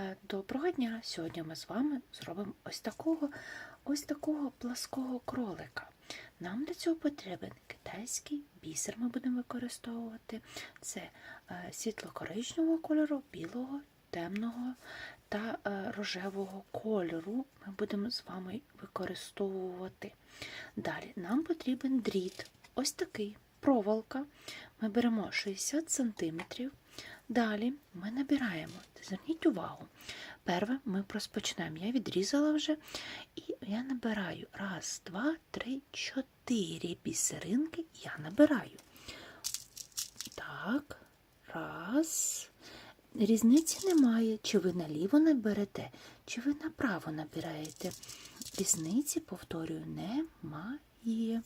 Е, Доброго дня! Сьогодні ми з вами зробимо ось такого, ось такого плаского кролика. Нам для цього потрібен китайський бісер. Ми будемо використовувати. Це е, світло-коричневого кольору, білого, темного та е, рожевого кольору. Ми будемо з вами використовувати. Далі нам потрібен дріт. Ось такий проволока. Ми беремо 60 см. Далі ми набираємо, зверніть увагу, перше ми розпочнемо. Я відрізала вже, і я набираю раз, два, три, чотири бісеринки я набираю. Так, раз. Різниці немає, чи ви наліво наберете, чи ви направо набираєте. Різниці, повторюю, немає.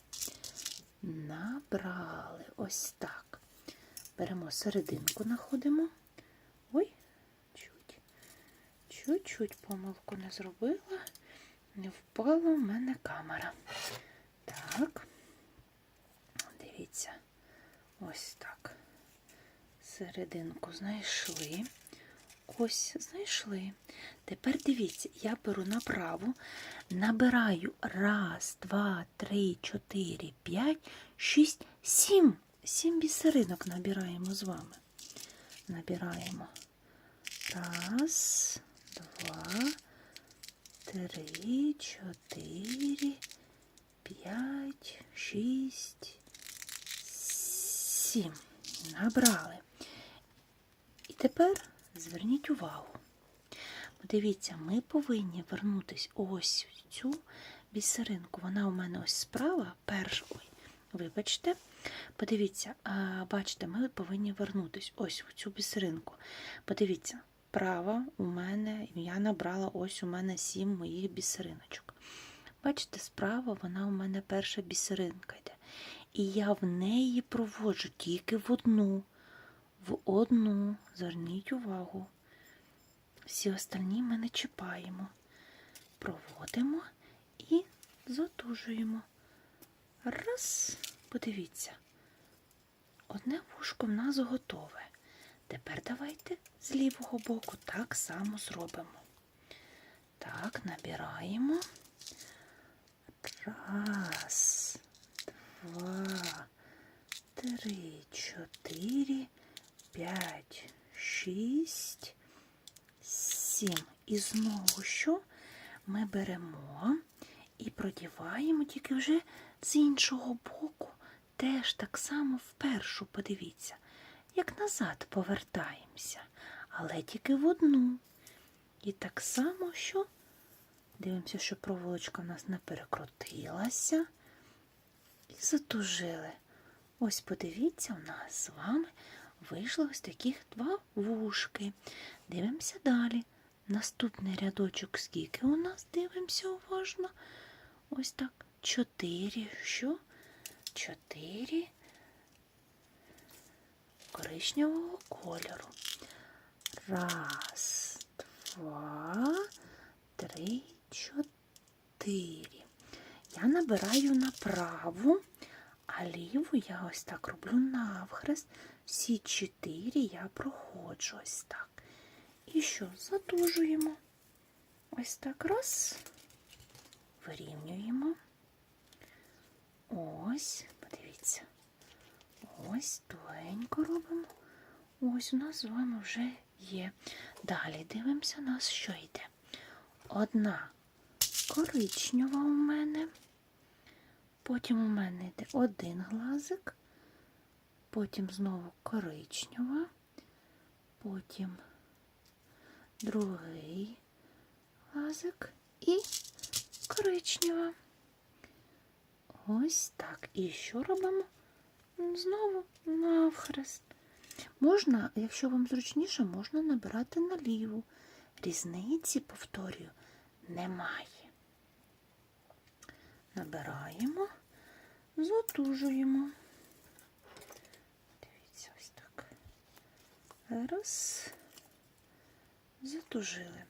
Набрали ось так. Беремо серединку, знаходимо. Ой, чуть, чуть-чуть помилку не зробила, не впала в мене камера. Так, дивіться, ось так. Серединку знайшли. Ось, знайшли. Тепер дивіться, я беру направо, набираю раз, два, три, чотири, п'ять, шість, сім. Сім бісеринок набираємо з вами. Набираємо раз, два, три, чотири, п'ять, шість, сім. Набрали. І тепер зверніть увагу. Дивіться, ми повинні вернутися ось цю бісеринку. Вона у мене ось справа, перша. Ой, вибачте. Подивіться, бачите, ми повинні вернутися ось в цю бісеринку. Подивіться, права у мене, я набрала ось у мене сім моїх бісериночок. Бачите, справа вона у мене перша бісеринка йде. І я в неї проводжу тільки в одну. В одну. Зверніть увагу. Всі остальні ми не чіпаємо. Проводимо і затужуємо. Раз, подивіться. Одне вушко в нас готове. Тепер давайте з лівого боку так само зробимо. Так, набираємо. Раз, два, три, чотири, п'ять, шість, сім. І знову що ми беремо і продіваємо тільки вже з іншого боку, теж так само впершу, подивіться, як назад повертаємося, але тільки в одну. І так само, що дивимося, що проволочка в нас не перекрутилася. І затужили. Ось подивіться, у нас з вами вийшло ось таких два вушки. Дивимося далі. Наступний рядочок, скільки у нас дивимося уважно. Ось так. Чотири. Що? Чотири коричневого кольору. Раз, два, три, чотири. Я набираю направо, а ліву я ось так роблю навхрест. Всі чотири я проходжу ось так. І що? Затужуємо. Ось так раз. Вирівнюємо. Ось, подивіться. Ось тугенько робимо. Ось у нас з вами вже є. Далі дивимося, у нас що йде. Одна коричнева у мене. Потім у мене йде один глазик. Потім знову коричнева. Потім другий глазик і коричнева. Ось так. І що робимо? Знову навхрест. Можна, якщо вам зручніше, можна набирати наліву. Різниці, повторюю, немає. Набираємо, затужуємо. Дивіться, ось так. Раз. Затужили.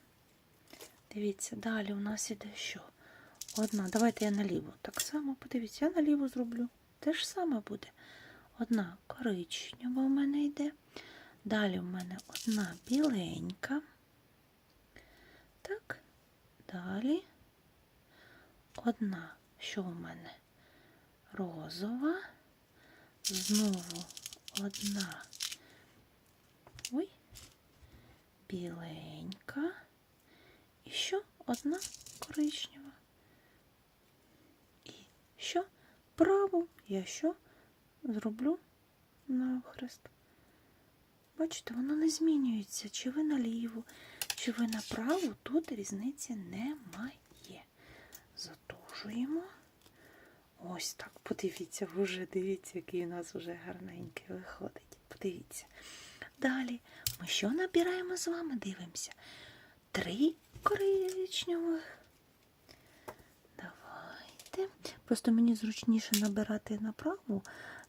Дивіться, далі у нас іде що? Одна. Давайте я наліво. Так само, подивіться, я наліво зроблю. Те ж саме буде. Одна коричнева у мене йде. Далі у мене одна біленька. Так, Далі одна, що у мене? Розова. Знову одна. Ой, біленька. І що? Одна коричнева. Що? Праву я що зроблю навхрест. Бачите, воно не змінюється. Чи ви наліво, чи ви направо, тут різниці немає. Затужуємо. Ось так, подивіться, вже дивіться, який у нас вже гарненький виходить. Подивіться. Далі ми що набираємо з вами? Дивимося. Три коричневих. Давайте. Просто мені зручніше набирати направо,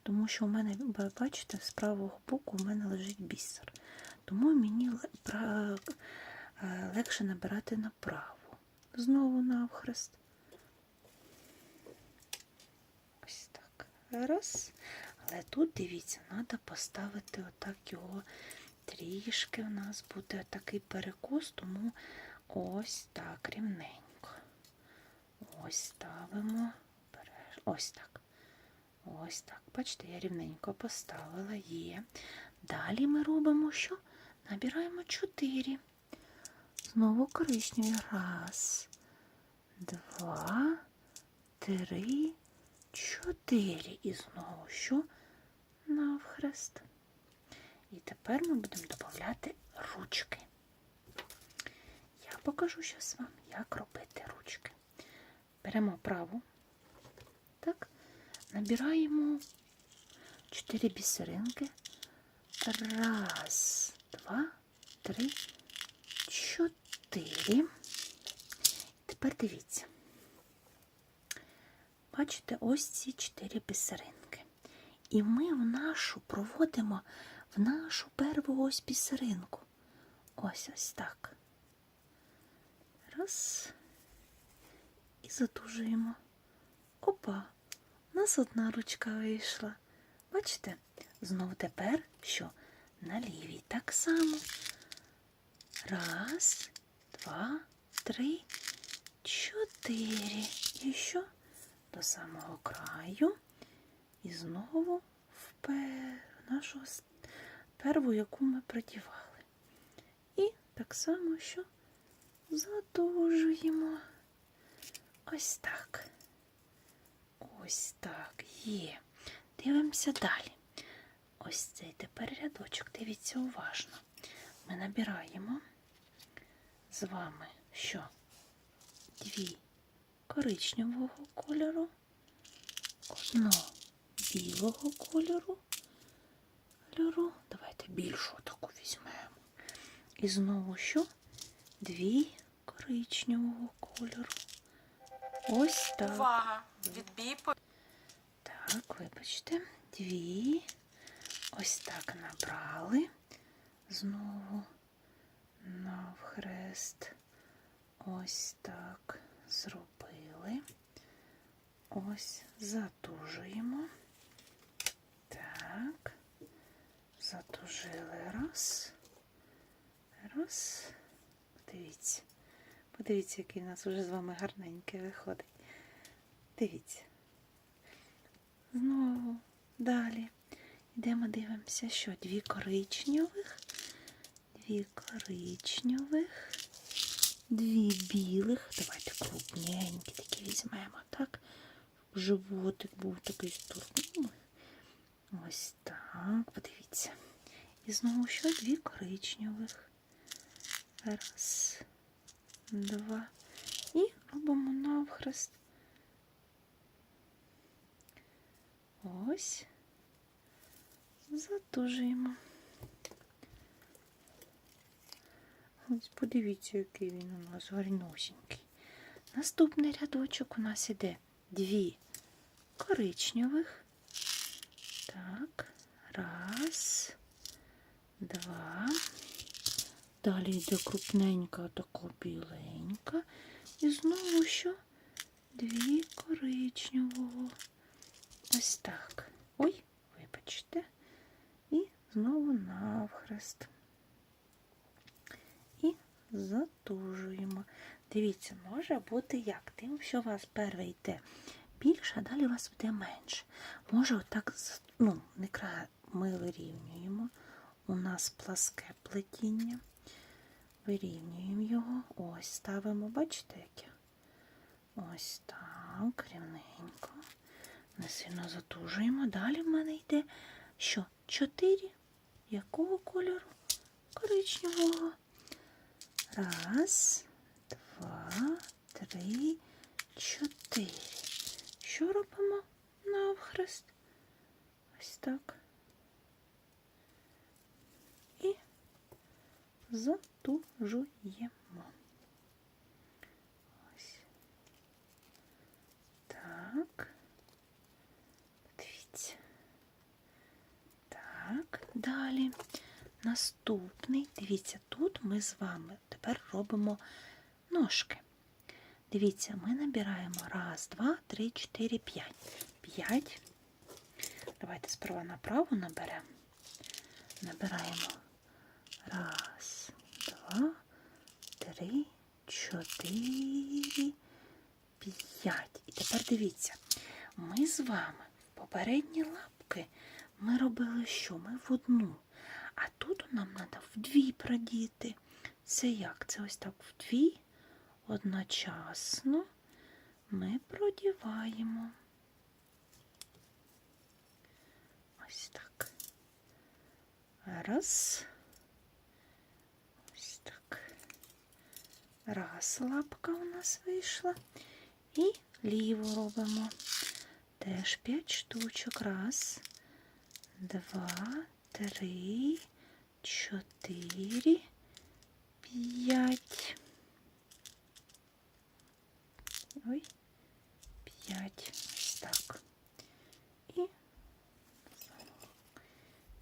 тому що у мене, бачите, з правого боку у мене лежить бісер. Тому мені е, легше набирати направо. Знову навхрест. Ось так. Раз. Але тут, дивіться, треба поставити отак його трішки. У нас буде такий перекос, тому ось так рівненько. Ось ставимо. Ось так. Ось так. Бачите, я рівненько поставила. Є. Далі ми робимо що? Набираємо 4. Знову коричневі. Раз, два, три, чотири. І знову що? Навхрест. І тепер ми будемо додати ручки. Я покажу зараз вам, як робити ручки. Беремо праву. Так, набираємо 4 бісеринки. Раз, два, три, чотири. Тепер дивіться. Бачите, ось ці чотири бісеринки. І ми в нашу проводимо в нашу перву ось бісеринку. Ось ось так. Раз. Затужуємо. Опа, у нас одна ручка вийшла. Бачите? Знову тепер що? На лівій так само. Раз, два, три, чотири. І що? До самого краю. І знову в нашу перву, яку ми продівали. І так само, що задовжуємо. Ось так. Ось так. Є. Дивимося далі. Ось цей тепер рядочок. Дивіться уважно. Ми набираємо з вами що? Дві коричневого кольору, одну білого кольору. кольору. Давайте більшу таку візьмемо. І знову що? Дві коричневого кольору. Ось так. Увага! Відбій по Так, вибачте, дві. Ось так набрали. Знову навхрест. Ось так зробили. Ось затужуємо. Так. Затужили раз. Раз. Подивіться. Подивіться, який у нас вже з вами гарненький виходить. Дивіться. Знову далі. Йдемо, дивимося, що дві коричневих, дві коричневих, дві білих. Давайте крупненькі такі візьмемо, так? Животик був такий стурбний. Ось так, подивіться. І знову що дві коричневих. Раз, два. І робимо навхрест. Ось. Затужуємо. Ось подивіться, який він у нас гарнюсінький. Наступний рядочок у нас іде дві коричневих. Так, раз, два. Далі йде крупненька, така біленька. І знову що? Дві коричневого. Ось так. Ой, вибачте. І знову навхрест. І затужуємо. Дивіться, може бути як. Тим, що у вас перше йде більше, а далі у вас буде менше. Може, отак, ну, не кра... ми вирівнюємо. У нас пласке плетіння. Вирівнюємо його. Ось ставимо, бачите, яке? Ось так, рівненько. Не сильно затужуємо. Далі в мене йде що? Чотири. Якого кольору? Коричневого. Раз, два, три, чотири. Що робимо навхрест? Ось так. І затужуємо. Ось. Так. Дивіться. Так, далі. Наступний, дивіться, тут ми з вами тепер робимо ножки. Дивіться, ми набираємо раз, два, три, чотири, п'ять. П'ять. Давайте сперва направо наберемо. Набираємо раз, два, три, чотири, п'ять. І тепер дивіться, ми з вами попередні лапки ми робили що? Ми в одну. А тут нам треба вдві продіти. Це як? Це ось так вдві одночасно ми продіваємо. Ось так. Раз. Ось так. Раз лапка у нас вийшла. І ліву робимо. Теж п'ять штучок. Раз, два, три, чотири, п'ять. Ой, п'ять. Ось так. І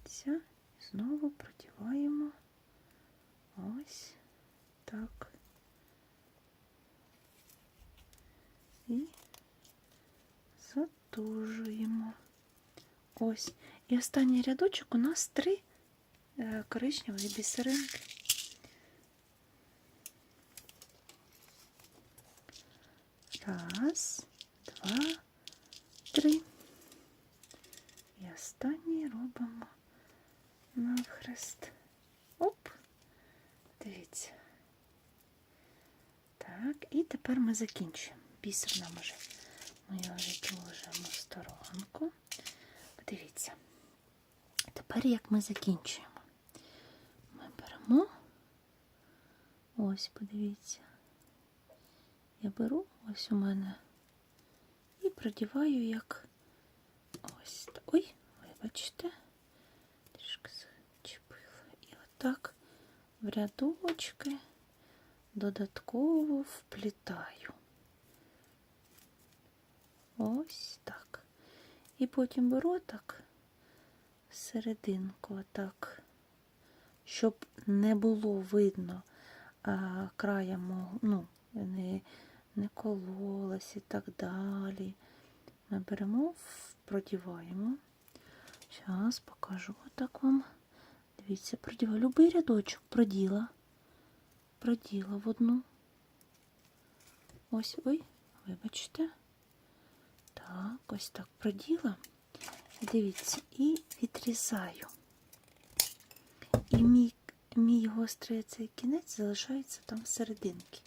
ця знову продіваємо ось так. І затужуємо. Ось. І останній рядочок у нас три е, коричневі бісеринки. Раз, два, три. І останній робимо навхрест. Оп. Дивіться. Так, і тепер ми закінчуємо. Бісер нам уже ми його відложимо в сторонку. Подивіться. Тепер як ми закінчуємо? Ми беремо. Ось, подивіться. Я беру ось у мене і продіваю як ось. Ой, вибачте. Трішки зачепила. І отак в рядочки додатково вплітаю. Ось так. І потім беру так серединку, отак, щоб не було видно а, края мого, ну, не, не кололась і так далі. Ми беремо, продіваємо. Зараз покажу отак вам. Дивіться, продіваю. Любий рядочок проділа. Проділа в одну. Ось, ой, вибачте. Так, ось так проділа. Дивіться, і відрізаю. І мій, мій гострий цей кінець залишається там всерединки.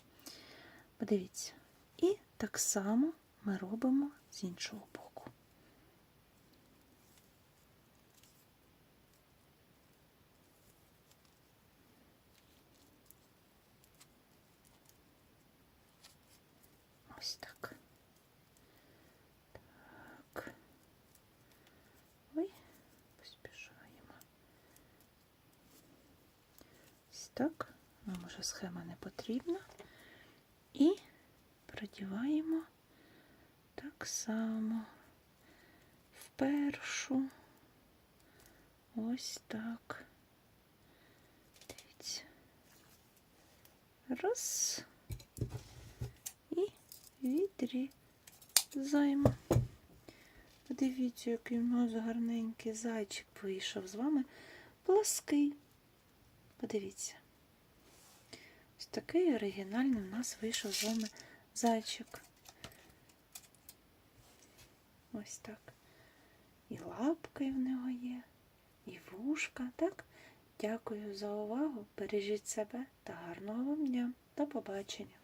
Подивіться. І так само ми робимо з іншого боку. Ось так. Так. Ой, поспішаємо. Ось так. Нам уже схема не потрібна. І продіваємо так само в першу. Ось так. Дивіться. Раз. І відрізаємо. Подивіться, який у нас гарненький зайчик вийшов з вами. Плаский. Подивіться. Ось такий оригінальний у нас вийшов з вами зайчик. Ось так. І лапки в нього є, і вушка. Так? Дякую за увагу. Бережіть себе та гарного вам дня. До побачення.